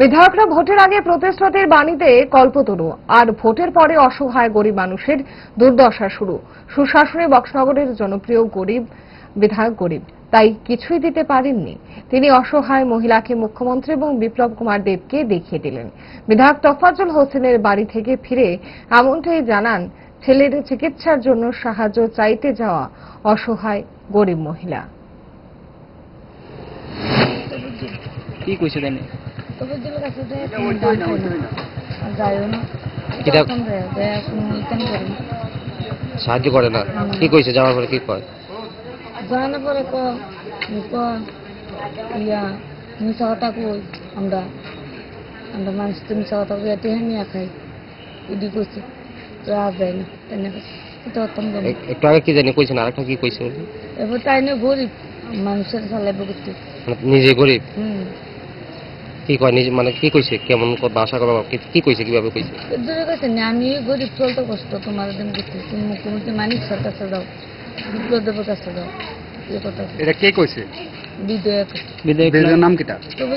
বিধায়করা ভোটের আগে প্রতিশ্রুতির বাণীতে কল্পতরু, আর ভোটের পরে অসহায় গরিব মানুষের দুর্দশা শুরু। সুশাসনে বক্সনগরের জনপ্রিয় গরিব বিধায়ক গরিব, তাই কিছুই দিতে পারেননি। তিনি অসহায় মহিলাকে মুখ্যমন্ত্রী এবং বিপ্লব কুমার দেবকে দেখিয়ে দিলেন। বিধায়ক তফাজুল হোসেনের বাড়ি থেকে ফিরে এমনটাই জানান, ছেলের চিকিৎসার জন্য সাহায্য চাইতে যাওয়া অসহায় গরিব মহিলা। কি কইছে কাছে যায় যাইও না সাহায্য করে না। কি কইছে? যাওয়ার পরে কি কয়? জানা পরে ক ক ইয়া মিশা কথা কই আমরা আমরা মানুষ তো মিশা কথা কই এটি নিয়ে খাই। ইডি কইছে তো আর যায় না একটু আগে কি জানি কইছেন আরেকটা কি কইছে? এবার তাই না গরিব মানুষের চালাইব করতে। মানে নিজে গরিব? হুম। কি কয় নিজে মানে কি কইছে? কেমন ক- বাসা করবা কি- কি কইছে? কীভাবে কইছে? দূরে কইছে না আমি গরিব চলতে কষ্ট তোমার দিন করতে তুমি মুখ্যমন্ত্রী মানিক সরকার দাও বিপ্লবের কাছে দাও এটা কে কইছে? বিধেয়ক। বিধায়ক বিধায়কের নাম? কিটা? তবে